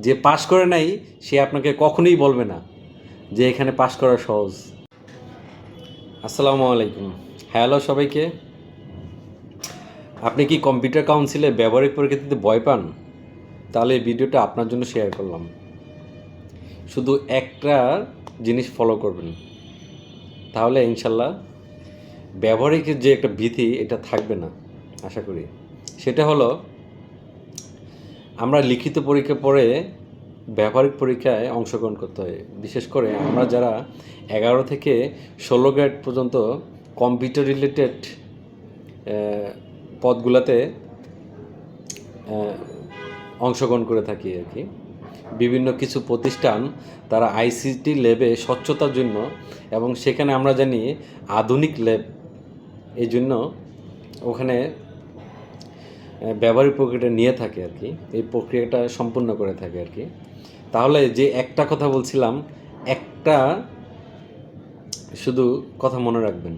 যে পাশ করে নাই, সে আপনাকে কখনোই বলবে না যে এখানে পাশ করা সহজ। আসসালামু আলাইকুম। হ্যালো সবাইকে। আপনি কি কম্পিউটার কাউন্সিলে ব্যবহারিক পরীক্ষাতে ভয় পান? তাহলে এই ভিডিওটা আপনার জন্য শেয়ার করলাম। শুধু একটা জিনিস ফলো করবেন। তাহলে ইনশাল্লাহ ব্যবহারিকের যে একটা ভীতি, এটা থাকবে না, আশা করি। সেটা হলো আমরা লিখিত পরীক্ষা পড়ে ব্যবহারিক পরীক্ষায় অংশগ্রহণ করতে হয়। বিশেষ করে আমরা যারা এগারো থেকে ষোলো গ্রেড পর্যন্ত কম্পিউটার রিলেটেড পদগুলোতে অংশগ্রহণ করে থাকি আর কি। বিভিন্ন কিছু প্রতিষ্ঠান তারা আইসিটি ল্যাবে স্বচ্ছতার জন্য এবং সেখানে আমরা জানি আধুনিক ল্যাব এই জন্য ওখানে ব্যবহারিক প্রক্রিয়াটা নিয়ে থাকে আর কি, এই প্রক্রিয়াটা সম্পূর্ণ করে থাকে আর কি। তাহলে যে একটা কথা বলছিলাম, একটা শুধু কথা মনে রাখবেন,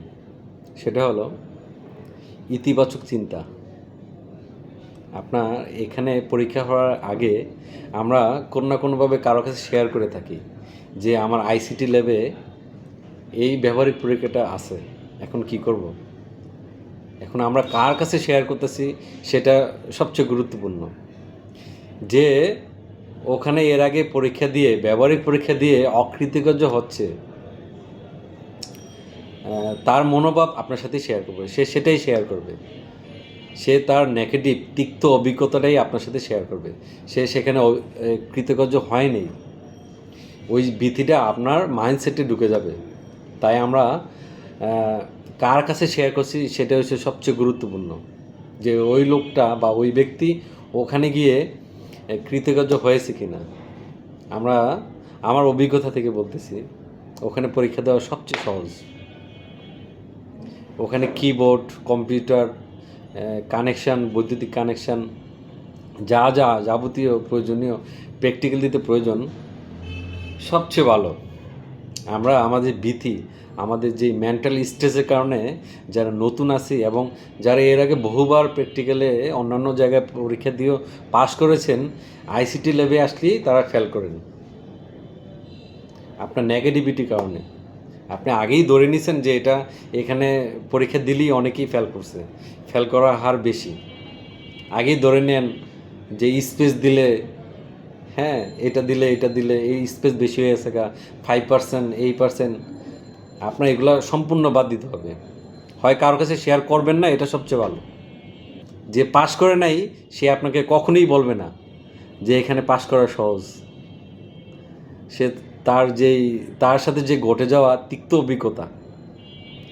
সেটা হলো ইতিবাচক চিন্তা। আপনার এখানে পরীক্ষা হওয়ার আগে আমরা কোনো না কোনোভাবে কারও কাছে শেয়ার করে থাকি যে আমার আইসিটি ল্যাবে এই ব্যবহারিক পরীক্ষাটা আছে, এখন কি করব? এখন আমরা কার কাছে শেয়ার করতেছি সেটা সবচেয়ে গুরুত্বপূর্ণ। যে ওখানে এর আগে পরীক্ষা দিয়ে, ব্যবহারিক পরীক্ষা দিয়ে অকৃতকার্য হচ্ছে তার মনোভাব আপনার সাথে শেয়ার করবে। সে সেটাই শেয়ার করবে। সে তার নেগেটিভ তিক্ত অভিজ্ঞতাটাই আপনার সাথে শেয়ার করবে। সে সেখানে কৃতকার্য হয়নি। ওই ভীতিটা আপনার মাইন্ডসেটে ঢুকে যাবে। তাই আমরা কার কাছে শেয়ার করছি সেটা হচ্ছে সবচেয়ে গুরুত্বপূর্ণ। যে ওই লোকটা বা ওই ব্যক্তি ওখানে গিয়ে কৃতকার্য হয়েছে কি না আমরা, আমার অভিজ্ঞতা থেকে বলতেছি, ওখানে পরীক্ষা দেওয়া সবচেয়ে সহজ। ওখানে কিবোর্ড কম্পিউটার কানেকশান বৈদ্যুতিক কানেকশান যা যা যাবতীয় প্রয়োজনীয় প্র্যাকটিক্যাল দিতে প্রয়োজন, সবচেয়ে ভালো। আমরা, আমাদের ভীতি আমাদের যে মেন্টাল স্ট্রেসের কারণে যারা নতুন আছি এবং যারা এর আগে বহুবার প্র্যাকটিক্যালে অন্যান্য জায়গায় পরীক্ষা দিয়েও পাশ করেছেন আইসিটি লেভে আসলেই তারা ফেল করেন। আপনার নেগেটিভিটির কারণে। আপনি আগেই ধরে নিছেন যে এটা এখানে পরীক্ষা দিলেই অনেকেই ফেল করছে। ফেল করার হার বেশি। আগেই ধরে নেন যে স্পেস দিলে হ্যাঁ এটা দিলে এটা দিলে, এই স্পেস বেশি হয়ে গেছে গা ফাইভ পার্সেন্ট এই পার্সেন্ট আপনার এগুলো সম্পূর্ণ বাদ দিতে হবে। হয় কারোর কাছে শেয়ার করবেন না, এটা সবচেয়ে ভালো। যে পাশ করে নাই, সে আপনাকে কখনোই বলবে না যে এখানে পাশ করা সহজ। সে তার যেই, তার সাথে যে ঘটে যাওয়া তিক্ত অভিজ্ঞতা,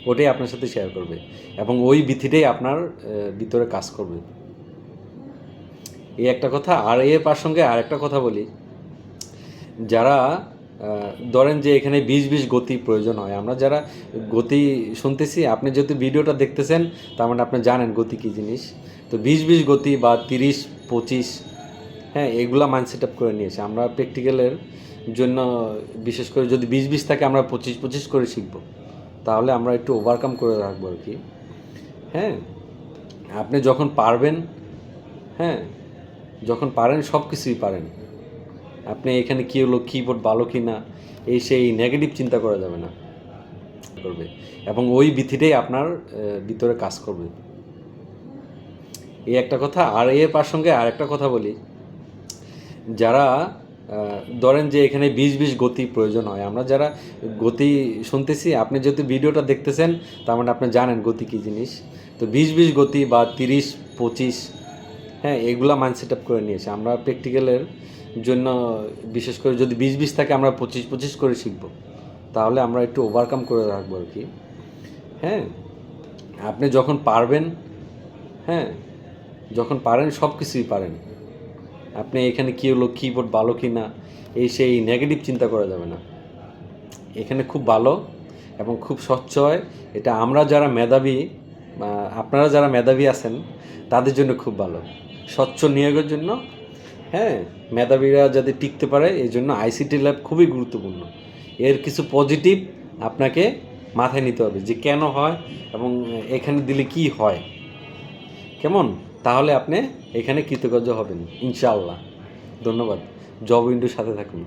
ওটাই আপনার সাথে শেয়ার করবে এবং ওই বিধিটাই আপনার ভিতরে কাজ করবে। এই একটা কথা, আর এর সঙ্গে আর একটা কথা বলি। যারা ধরেন যে এখানে বিশ বিশ গতি প্রয়োজন হয়। আমরা যারা গতি শুনতেছি, আপনি যেহেতু ভিডিওটা দেখতেছেন, তার মানে আপনি জানেন গতি কী জিনিস। তো বিশ বিশ গতি বা তিরিশ, পঁচিশ হ্যাঁ এগুলা মাইন্ড সেট আপ করে নিয়েছে আমরা প্র্যাকটিক্যালের জন্য, বিশেষ করে যদি বিশ বিশ থাকে, আমরা পঁচিশ পঁচিশ করে শিখব। তাহলে আমরা একটু ওভারকাম করে রাখব আর কি। হ্যাঁ আপনি যখন পারবেন হ্যাঁ যখন পারেন সব কিছুই পারেন। আপনি এখানে কী হলো কিবোর্ড ভালো কি না, এই সেই নেগেটিভ চিন্তা করা যাবে না। করবে। এবং ওই বিধিটাই আপনার ভিতরে কাজ করবে। এই একটা কথা, আর এর সঙ্গে আর একটা কথা বলি। যারা ধরেন যে এখানে বিশ বিশ গতি প্রয়োজন হয়, আমরা যারা গতি শুনতেছি, আপনি যেহেতু ভিডিওটা দেখতেছেন, তার মানে আপনি জানেন গতি কী জিনিস। তো বিশ বিশ গতি বা তিরিশ পঁচিশ হ্যাঁ এগুলা মাইন্ড সেট আপ করে নিয়েছে। আমরা প্র্যাকটিক্যালের জন্য, বিশেষ করে যদি বিশ বিশ থাকে, আমরা পঁচিশ পঁচিশ করে শিখব। তাহলে আমরা একটু ওভারকাম করে রাখব আর কি। হ্যাঁ? আপনি যখন পারবেন হ্যাঁ? যখন পারেন, সব কিছুই পারেন। আপনি এখানে কী হলো কিবোর্ড ভালো কি না এই সেই নেগেটিভ চিন্তা করা যাবে না। এখানে খুব ভালো এবং খুব স্বচ্ছ হয়। এটা আমরা যারা মেধাবী আপনারা যারা মেধাবী আছেন, তাদের জন্য খুব ভালো। স্বচ্ছ নিয়োগের জন্য হ্যাঁ মেধাবীরা যাতে টিকতে পারে এই জন্য আইসিটি ল্যাব খুবই গুরুত্বপূর্ণ। এর কিছু পজিটিভ আপনাকে মাথায় নিতে হবে যে কেন হয় এবং এখানে দিলে কি হয়। কেমন? তাহলে আপনি এখানে কৃতকার্য হবেন, ইনশাআল্লাহ। ধন্যবাদ। জব উইন্ডোর সাথে থাকুন।